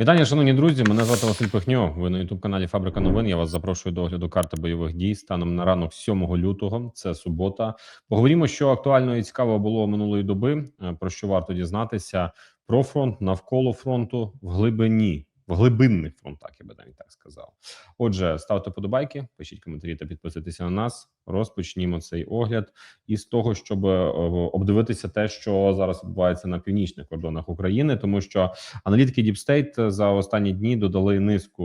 Вітання, шановні друзі. Мене звати Василь Пихньо. Ви на youtube каналі Фабрика новин. Я вас запрошую до огляду карти бойових дій станом на ранок 7 лютого. Це субота. Поговоримо, що актуально і цікаво було минулої доби. е, Про що варто дізнатися про фронт навколо фронту в глибині. В глибинних фронтах, я би навіть так сказав. Отже, ставте подобайки, пишіть коментарі та підписуйтеся на нас. Розпочнімо цей огляд із того, щоб е, обдивитися те, що зараз відбувається на північних кордонах України, тому що Аналітики Deep State за останні дні додали низку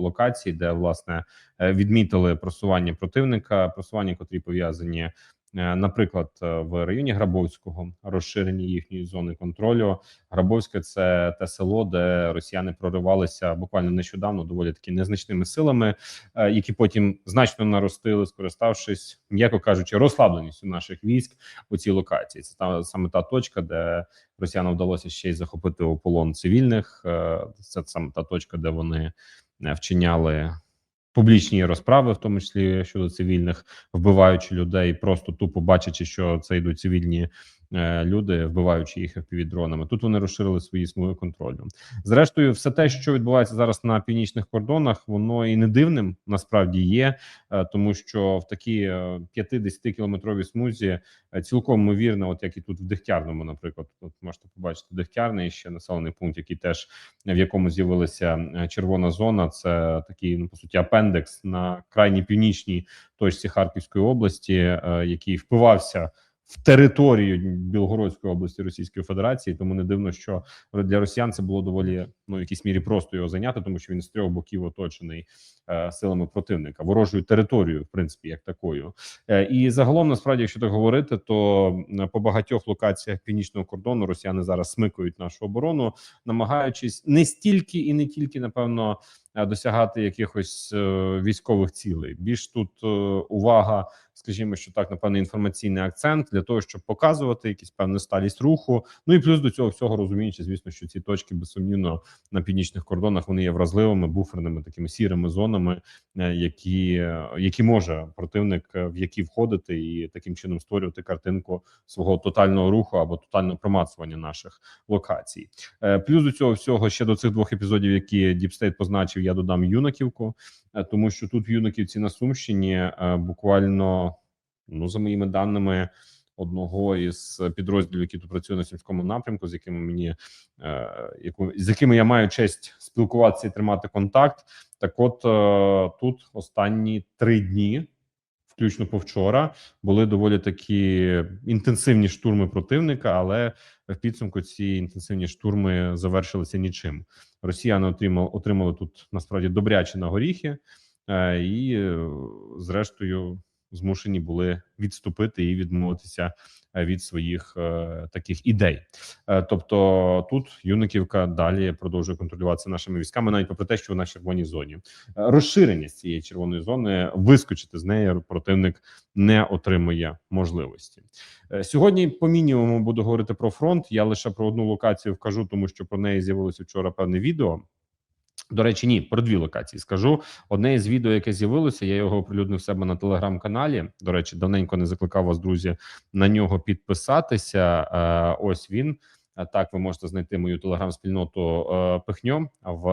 локацій, де власне е, відмітили просування противника, просування, котрі пов'язані, е, наприклад, е, в районі Грабовського, розширені їхньої зони контролю. Грабовське це те село, де росіяни проривалися буквально нещодавно, доволі таки незначними силами, е, які потім значно наростили, скориставшись, м'яко кажучи, розслабленістю наших військ у цій локації. Це та саме та точка, де росіянам вдалося ще й захопити у полон цивільних. Е, Це саме та точка, де вони е, вчиняли публічні розправи, в тому числі щодо цивільних, вбиваючи людей, просто тупо бачачи, що це йдуть цивільні люди, вбиваючи їх FPV-дронами. Тут вони розширили свої смуги контролю. Зрештою, все те, що відбувається зараз на північних кордонах, воно і не дивним насправді є, е, тому що в такій е, 50 кілометровій смузі е, цілком ймовірно, от як і тут в Дегтярному, наприклад, от можете побачити Дегтярний ще населений пункт, який теж в якому з'явилася е, червона зона. Це такий ну по суті апендекс на крайній північній точці Харківської області, е, який впивався в територію Білгородської області Російської Федерації. Тому не дивно, що для росіян це було доволі ну в якійсь мірі просто його зайняти, тому що він з трьох боків оточений е, силами противника, ворожою територією, в принципі, як такою. Е, і загалом, насправді, якщо так говорити, то по багатьох локаціях північного кордону росіяни зараз смикують нашу оборону, намагаючись не стільки і не тільки напевно е, досягати якихось е, військових цілей. Більш тут е, увага, скажімо, що так, напевно, інформаційний акцент для того, щоб показувати якісь певну сталість руху. Ну і плюс до цього всього розуміючи, звісно, що ці точки безсумнівно на північних кордонах вони є вразливими буферними такими сірими зонами, е, які, які може противник е, в які входити і таким чином створювати картинку свого тотального руху або тотального промацування наших локацій. Е, Плюс до цього всього ще до цих двох епізодів, які Діпстейт позначив, я додам юнаківку, тому що тут в юнаківці на Сумщині буквально, ну за моїми даними. Одного із підрозділів, які тут працює на сільському напрямку, з якими мені е, з якими я маю честь спілкуватися і тримати контакт. Так, от е, тут останні три дні, включно по вчора, були доволі такі інтенсивні штурми противника, але в підсумку ці інтенсивні штурми завершилися нічим. Росіяни отримали отримали тут насправді добряче на горіхи, е, і зрештою змушені були відступити і відмовитися е, від своїх е, таких ідей. Е, тобто тут Юниківка далі продовжує контролюватися нашими військами, навіть попри те, що вона в червоній зоні. Розширення з цієї червоної зони вискочити з неї противник не отримує можливості. Сьогодні по мінімуму буду говорити про фронт. Я лише про одну локацію вкажу, тому що про неї з'явилося вчора певне відео. До речі, ні, про дві локації скажу. Одне із відео, яке з'явилося, я його оприлюднив себе на телеграм-каналі. До речі, давненько не закликав вас, друзі, на нього підписатися. Е, ось він. Е, Так, ви можете знайти мою телеграм-спільноту е, Пихньо в,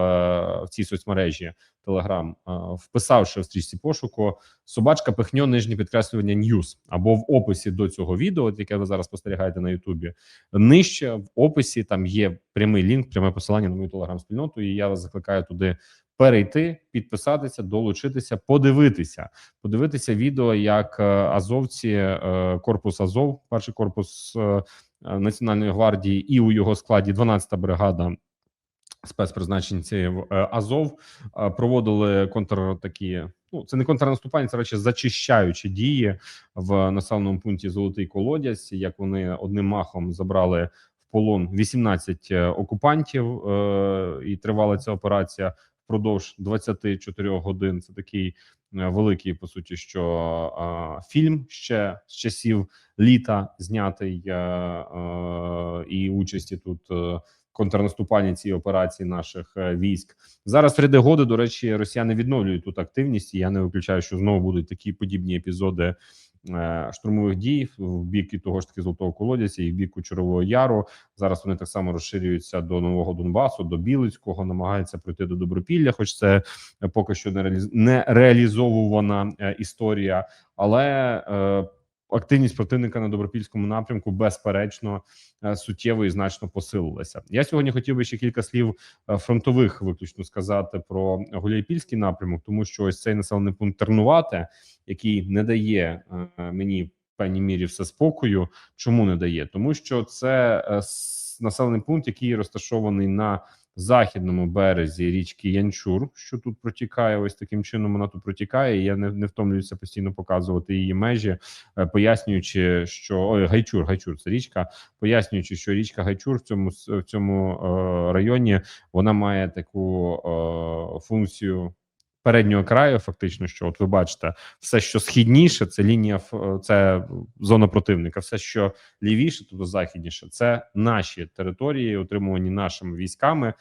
в цій соцмережі. Телеграм, е, вписавши в стрічці пошуку собачка Пихньо, нижнє підкреслювання Ньюс або в описі до цього відео, яке ви зараз спостерігаєте на Ютубі. Нижче в описі там є прямий лінк, пряме посилання на мою телеграм-спільноту, і я вас закликаю туди перейти, підписатися, долучитися, подивитися, подивитися відео, як е, азовці, е, корпус Азов, перший корпус е, е, Національної гвардії, і у його складі 12-та бригада. Спецпризначенців е, Азов е, проводили контр такі. Ну, це не контрнаступальні, це речі зачищаючі дії в населеному пункті Золотий Колодязь. Як вони одним махом забрали в полон 18 е, окупантів, е, і тривала ця операція впродовж 24 годин. Це такий е, великий, по суті, що фільм ще з часів літа знятий е, е, і участі тут. Контрнаступальні ці операції наших військ зараз ряди годи. До речі, росіяни відновлюють тут активність. і Я не виключаю, що знову будуть такі подібні епізоди штурмових дій в бік і того ж таки золотого колодязя, і в бік Кучерового Яру. Зараз вони так само розширюються до нового Донбасу, до Білицького, намагаються пройти до Добропілля, хоч це е, поки що не реаліз... не реалізовувана е, історія, але е, активність противника на добропільському напрямку безперечно е, суттєво і значно посилилася. Я сьогодні хотів би ще кілька слів е, фронтових виключно сказати про Гуляйпільський напрямок, тому що ось цей населений пункт Тернувате, який не дає е, мені певній мірі все спокою. Чому не дає? Тому що це населений пункт, який розташований на західному березі річки Янчур, що тут протікає. Ось таким чином вона тут протікає. і Я не, не втомлююся постійно показувати її межі, е, пояснюючи, що ой, Гайчур, Гайчур, це річка, пояснюючи, що річка Гайчур в цьому в цьому е, районі вона має таку е, функцію. Переднього краю, фактично, що от ви бачите, все, що східніше, це лінія е, це зона противника, все, що лівіше, тобто західніше, це наші території, отримувані нашими військами. Е,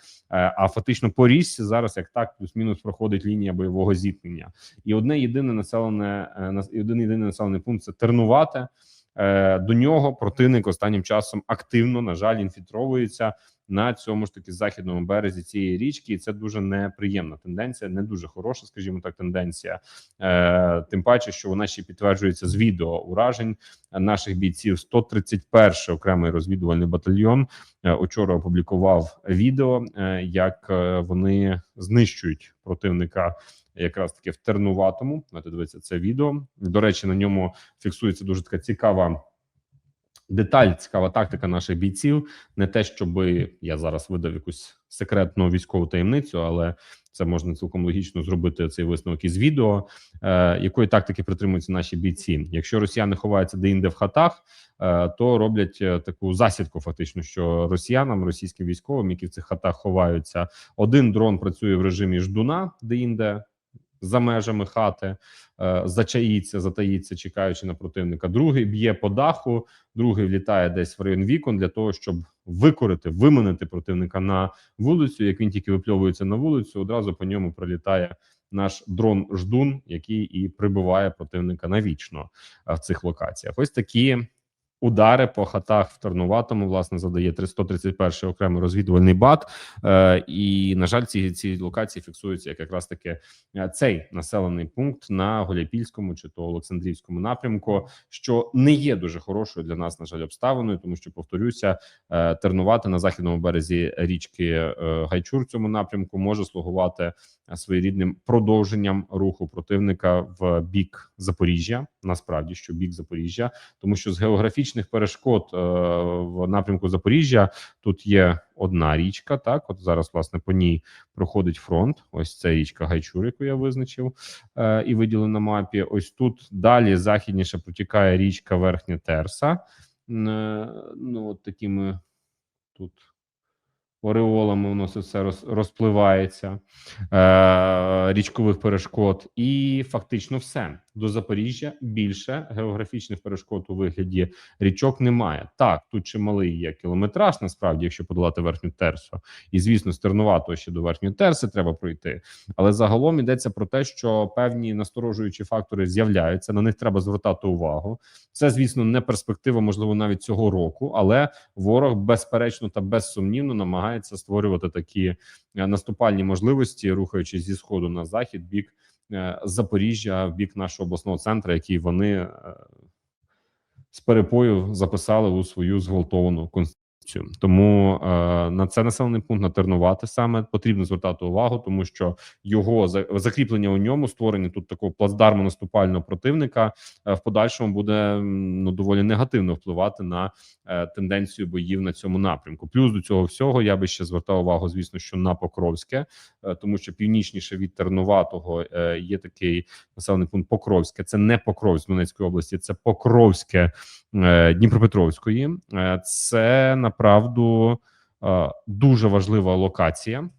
А фактично по річці зараз, як так, плюс-мінус проходить лінія бойового зіткнення, і одне єдине населене е, один єдиний населений пункт це Тернувате. Е, До нього противник останнім часом активно, на жаль, інфільтровується на цьому ж таки західному березі цієї річки, і це дуже неприємна тенденція, не дуже хороша, скажімо так, тенденція. Е, Тим паче, що вона ще підтверджується з відео уражень наших бійців. 131 окремий розвідувальний батальйон е, учора опублікував відео, е, як е, вони знищують противника. Якраз таки в Тернуватому. Дивіться це відео. До речі, на ньому фіксується дуже така цікава деталь, цікава тактика наших бійців. Не те, щоб я зараз видав якусь секретну військову таємницю, але це можна цілком логічно зробити цей висновок із відео. Е, якої тактики притримуються наші бійці? Якщо росіяни ховаються де-інде в хатах, е, то роблять е, таку засідку, фактично, що росіянам, російським військовим, які в цих хатах ховаються, один дрон працює в режимі ждуна, де-інде. За межами хати е, зачаїться, затаїться, чекаючи на противника. Другий б'є по даху, другий влітає десь в район вікон для того, щоб викорити, виманити противника на вулицю. Як він тільки випльовується на вулицю, одразу по ньому прилітає наш дрон ждун, який і прибиває противника навічно е, в цих локаціях. Ось такі удари по хатах в Тернуватому власне задає 131 окремий розвідувальний бат. Е, і на жаль, ці ці локації фіксуються як якраз таки е, цей населений пункт на Голяпільському чи то Олександрівському напрямку, що не є дуже хорошою для нас, на жаль, обставиною, тому що повторюся, е, Тернувати на західному березі річки е, Гайчур в цьому напрямку може слугувати е, своєрідним продовженням руху противника в бік Запоріжжя. Насправді, що бік Запоріжжя, тому що з географічних перешкод е, в напрямку Запоріжжя тут є одна річка. Так, от зараз власне по ній проходить фронт. Ось це річка Гайчур, яку я визначив е, і виділив на мапі. Ось тут далі західніше протікає річка Верхня Терса. Е, ну от такими тут. Ореолами воно це все розпливається річкових перешкод, і фактично все до Запоріжжя більше географічних перешкод у вигляді річок немає. Так, тут чималий є кілометраж, насправді, якщо подолати верхню терсу, і звісно, з Тернуватого ще до верхньої терси треба пройти. Але загалом йдеться про те, що певні насторожуючі фактори з'являються. На них треба звертати увагу. Це, звісно, не перспектива, можливо, навіть цього року, але ворог безперечно та безсумнівно намагається створювати такі наступальні можливості, рухаючись зі сходу на захід, бік Запоріжжя, в бік нашого обласного центру, який вони е, з перепою записали у свою зґвалтовану конституцію. Тому е, на це населений пункт на Тернувати саме потрібно звертати увагу, тому що його за- закріплення у ньому створення тут такого плацдарму наступального противника е, в подальшому буде ну доволі негативно впливати на е, тенденцію боїв на цьому напрямку. Плюс до цього всього я би ще звертав увагу, звісно, що на Покровське, е, тому що північніше від Тернуватого е, є такий населений пункт Покровське. Це не Покровськ Донецької області, це Покровське е, Дніпропетровської. Е, Це направду е, дуже важлива локація.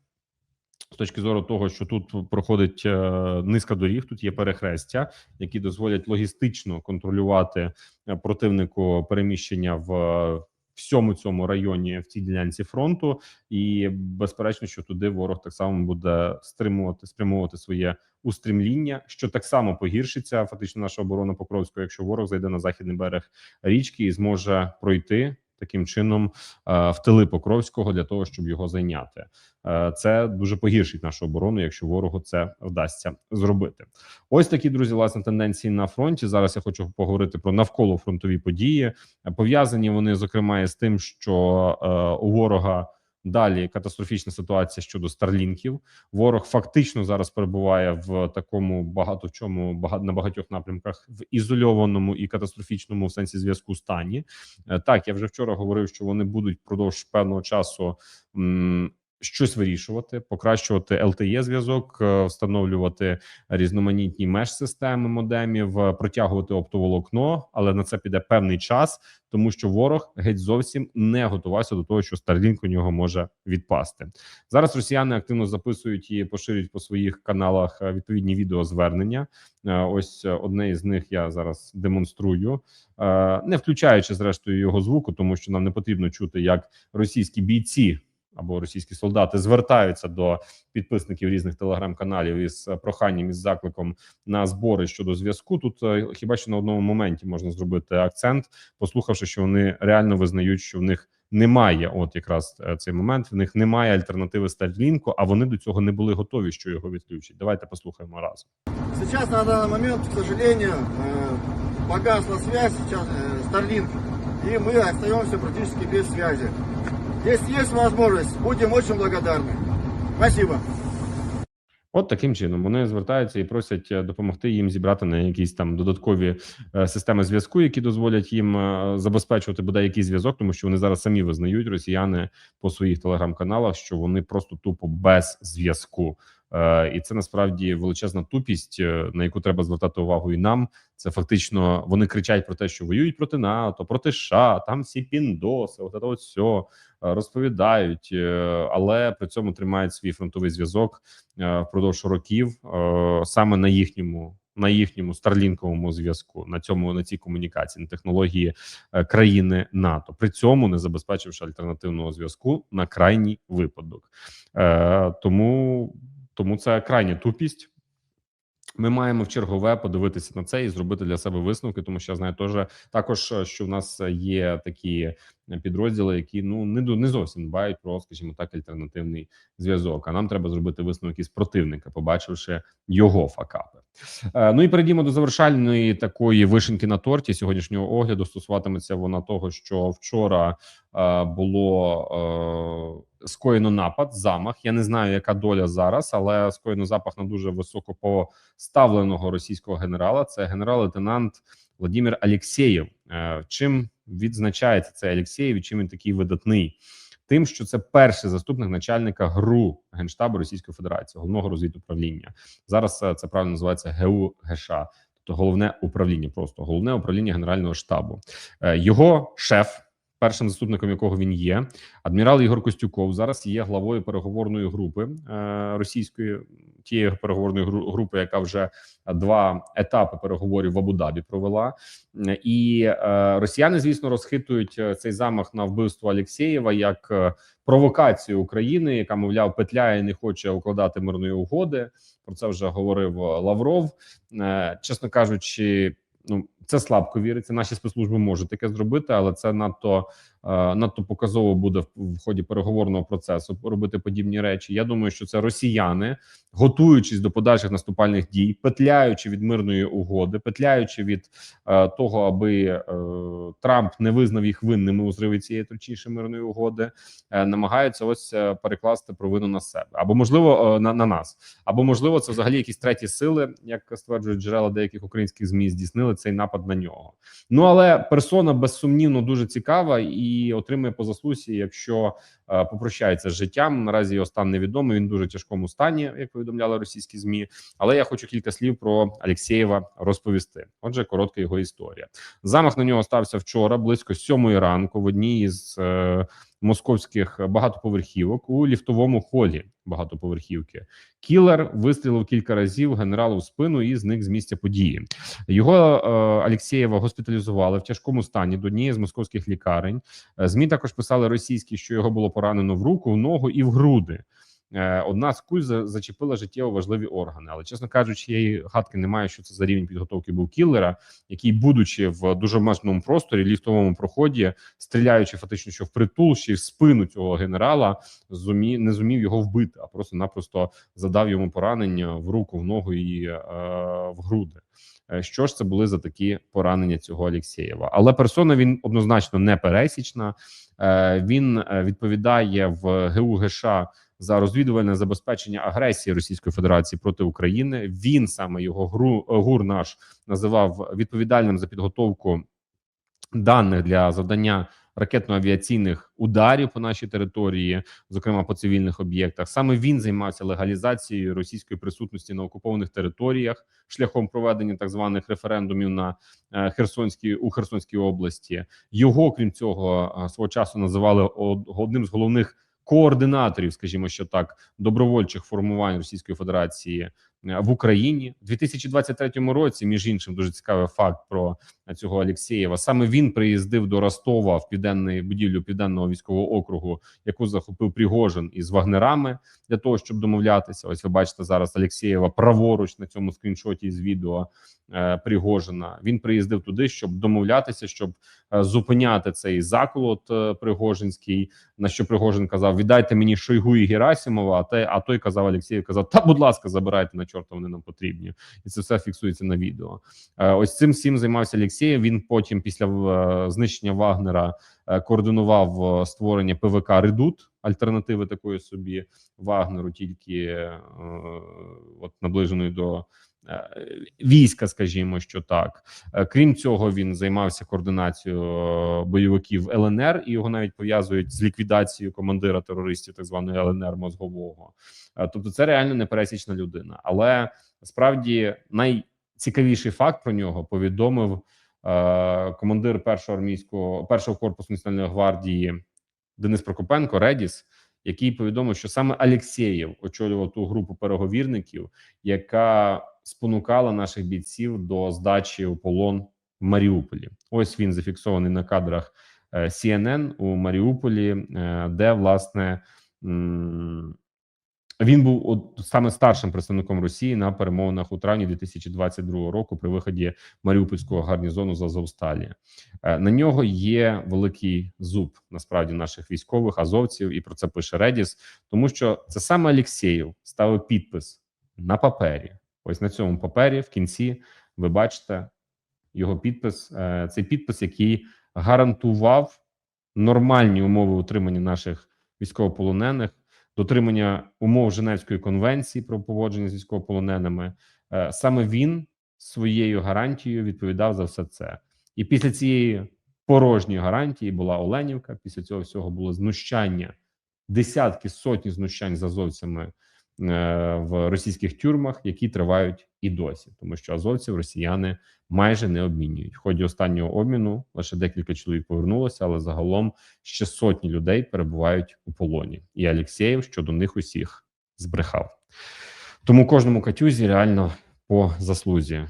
З точки зору того, що тут проходить е, низка доріг, тут є перехрестя, які дозволять логістично контролювати е, противнику переміщення в всьому цьому районі в цій ділянці фронту, і безперечно, що туди ворог так само буде стримувати спрямовувати своє устремління, що так само погіршиться фактично наша оборона Покровського, якщо ворог зайде на західний берег річки і зможе пройти таким чином втили Покровського для того, щоб його зайняти. Е, Це дуже погіршить нашу оборону, якщо ворогу це вдасться зробити. Ось такі друзі, власне, тенденції на фронті. Зараз я хочу поговорити про навколо фронтові події. Е, Пов'язані вони зокрема з тим, що е, у ворога. Далі катастрофічна ситуація щодо старлінків. Ворог фактично зараз перебуває в такому багато в чому багато на багатьох напрямках в ізольованому і катастрофічному в сенсі зв'язку стані. Е, Так, я вже вчора говорив, що вони будуть впродовж певного часу м, щось вирішувати, покращувати LTE зв'язок, е, встановлювати різноманітні меж-системи модемів, е, протягувати оптоволокно, але на це піде певний час, тому що ворог геть зовсім не готувався до того, що Starlink у нього може відпасти. Зараз росіяни активно записують і поширюють по своїх каналах е, відповідні відеозвернення. Е, Ось одне із них я зараз демонструю, не включаючи зрештою його звуку, тому що нам не потрібно чути, як російські бійці або російські солдати звертаються до підписників різних телеграм-каналів із е, проханням із закликом на збори щодо зв'язку. Тут е, хіба що на одному моменті можна зробити акцент, послухавши, що вони реально визнають, що в них немає, от якраз е, цей момент. В них немає альтернативи Starlink, а вони до цього не були готові, що його відключать. Давайте послухаємо разом. Сейчас на данный момент, к сожалению, э, погасла связь сейчас э, Starlink, и мы остаемся практически без связи. Если есть возможность, будем очень благодарны. Спасибо. От таким чином вони звертаються і просять е, допомогти їм зібрати на якісь там додаткові е, системи зв'язку, які дозволять їм е, забезпечувати бодай якийсь зв'язок, тому що вони зараз самі визнають росіяни по своїх телеграм-каналах, що вони просто тупо без зв'язку. Е, і це насправді величезна тупість, е, на яку треба звертати увагу і нам. Це фактично вони кричать про те, що воюють проти НАТО, проти США, там всі піндоси, от це от все розповідають, е, але при цьому тримають свій фронтовий зв'язок впродовж років саме на їхньому. На їхньому старлінковому зв'язку на цьому на цій комунікації на технології е, країни НАТО, при цьому не забезпечивши альтернативного зв'язку на крайній випадок, е, тому тому це крайня тупість. Ми маємо в чергове подивитися на це і зробити для себе висновки, тому що я знаю теж також, е, що в нас є такі підрозділи, які ну не до- не зовсім дбають про, скажімо так, альтернативний зв'язок. А нам треба зробити висновок із противника, побачивши його факапи. Е, Ну і перейдімо до завершальної такої вишеньки на торті сьогоднішнього огляду. Стосуватиметься вона того, що вчора е, було е, скоєно напад, замах. Я не знаю, яка доля зараз, але скоєно запах на дуже високо поставленого російського генерала. Це генерал-лейтенант Владимир Алєксєєв. Е, Чим відзначається цей Алєксєєв і чим він такий видатний? Тим, що це перший заступник начальника ГРУ Генштабу Російської Федерації, головного розвідуправління. Зараз е, це правильно називається ГУ ГШ, тобто головне управління, просто головне управління Генерального штабу. Е, Його шеф, першим заступником якого він є, адмірал Ігор Костюков, зараз є главою переговорної групи е, російської тієї переговорної групи, яка вже два етапи переговорів в Абу-Дабі провела. Е, І е, росіяни, звісно, розхитують цей замах на вбивство Алєксєєва як провокацію України, яка мовляв петляє і не хоче укладати мирної угоди. Про це вже говорив Лавров. Чесно кажучи, ну це слабко віриться. Наші спецслужби можуть таке зробити, але це надто е, надто показово буде в, ході переговорного процесу робити подібні речі. Я думаю, що це росіяни, готуючись до подальших наступальних дій, петляючи від мирної угоди, петляючи від е, того, аби е, Трамп не визнав їх винними у зриві цієї точніше мирної угоди, намагаються ось перекласти провину на себе або можливо на, на нас, або можливо, це взагалі якісь треті сили, як стверджують джерела деяких українських змі, здійснили цей напад на нього. Ну але персона безсумнівно дуже цікава і отримує по заслузі, якщо е, попрощається з життям. Наразі його стан невідомий. Він в дуже тяжкому стані, як повідомляли російські змі. Але я хочу кілька слів про Алєксєєва розповісти. Отже, коротка його історія. Замах на нього стався вчора близько сьомої ранку в одній із е, московських багатоповерхівок у ліфтовому холі багатоповерхівки. Кілер вистрілив кілька разів генералу в спину і зник з місця події. Його е, Алєксєєва госпіталізували в тяжкому стані до однієї з московських лікарень. Е, Змі також писали російські, що його було поранено в руку, в ногу і в груди. Е, Одна з куль за- зачепила життєво важливі органи, але чесно кажучи, я й гадки немає, що це за рівень підготовки був кіллера, який, будучи в дуже обмеженому просторі, ліфтовому проході, стріляючи фактично, що в притул, й в спину цього генерала, зумі не зумів його вбити, а просто-напросто задав йому поранення в руку, в ногу і е, в груди. Е, Що ж це були за такі поранення цього Алєксєєва? Але персона він однозначно не пересічна. Е, Він відповідає в ГУ ГШ за розвідувальне забезпечення агресії Російської Федерації проти України. Він саме його гру гур наш називав відповідальним за підготовку даних для завдання ракетно-авіаційних ударів по нашій території, зокрема по цивільних об'єктах. Саме він займався легалізацією російської присутності на окупованих територіях шляхом проведення так званих референдумів на е, Херсонській у Херсонській області. Його крім цього е, свого часу називали од- одним з головних координаторів, скажімо, що так, добровольчих формувань Російської Федерації е, в Україні у 2023 році. Між іншим, дуже цікавий факт про цього Алєксєєва. Саме він приїздив до Ростова в південний будівлю південного військового округу, яку захопив Пригожин із вагнерами для того, щоб домовлятися. Ось ви бачите зараз Алєксєєва праворуч на цьому скріншоті з відео Пригожина. Він приїздив туди, щоб домовлятися, щоб е, зупиняти цей заколот е, Пригожинський. На що Пригожин казав: віддайте мені Шойгу і Герасимова. А те, а той казав Алєксєєв, казав: Та, будь ласка, забирайте на чорта, вони нам потрібні, і це все фіксується на відео. Е, Ось цим всім займався Алєксєєв. Він потім, після е, знищення Вагнера, е, координував е, створення ПВК Редут, альтернативи такої собі Вагнеру, тільки е, от наближеної до е, війська, скажімо, що так. Е, Крім цього, він займався координацією е, бойовиків ЛНР, і його навіть пов'язують з ліквідацією командира терористів, так званої ЛНР мозгового. Е, Тобто, це реально непересічна людина. Але справді найцікавіший факт про нього повідомив е, командир першого армійського першого корпусу національної гвардії Денис Прокопенко Редіс, який повідомив, що саме Алєксєєв очолював ту групу переговірників, яка спонукала наших бійців до здачі у полон в Маріуполі. Ось він зафіксований на кадрах е, CNN у Маріуполі, е, де власне. він був саме старшим представником Росії на перемовинах у травні 2022 року при виході Маріупольського гарнізону з Азовсталі. Е, На нього є великий зуб насправді наших військових азовців, і про це пише Редіс, тому що це саме Алєксєєв ставив підпис на папері. Ось на цьому папері в кінці ви бачите його підпис. Е, Цей підпис, який гарантував нормальні умови утримання наших військовополонених, дотримання умов Женевської конвенції про поводження з військовополоненими. Е, Саме він своєю гарантією відповідав за все це. І після цієї порожньої гарантії була Оленівка. Після цього всього було знущання, десятки сотні знущань з азовцями в російських тюрмах, які тривають і досі, тому що азовців росіяни майже не обмінюють. В ході останнього обміну лише декілька чоловік повернулося, але загалом ще сотні людей перебувають у полоні. І Алєксєєв щодо них усіх збрехав. Тому кожному катюзі реально по заслузі.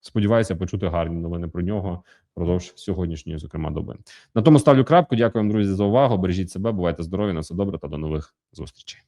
Сподіваюся, почути гарні новини про нього впродовж сьогоднішньої, зокрема, доби. На тому ставлю крапку. Дякую вам, друзі, за увагу. Бережіть себе, бувайте здорові, на все добре та до нових зустрічей.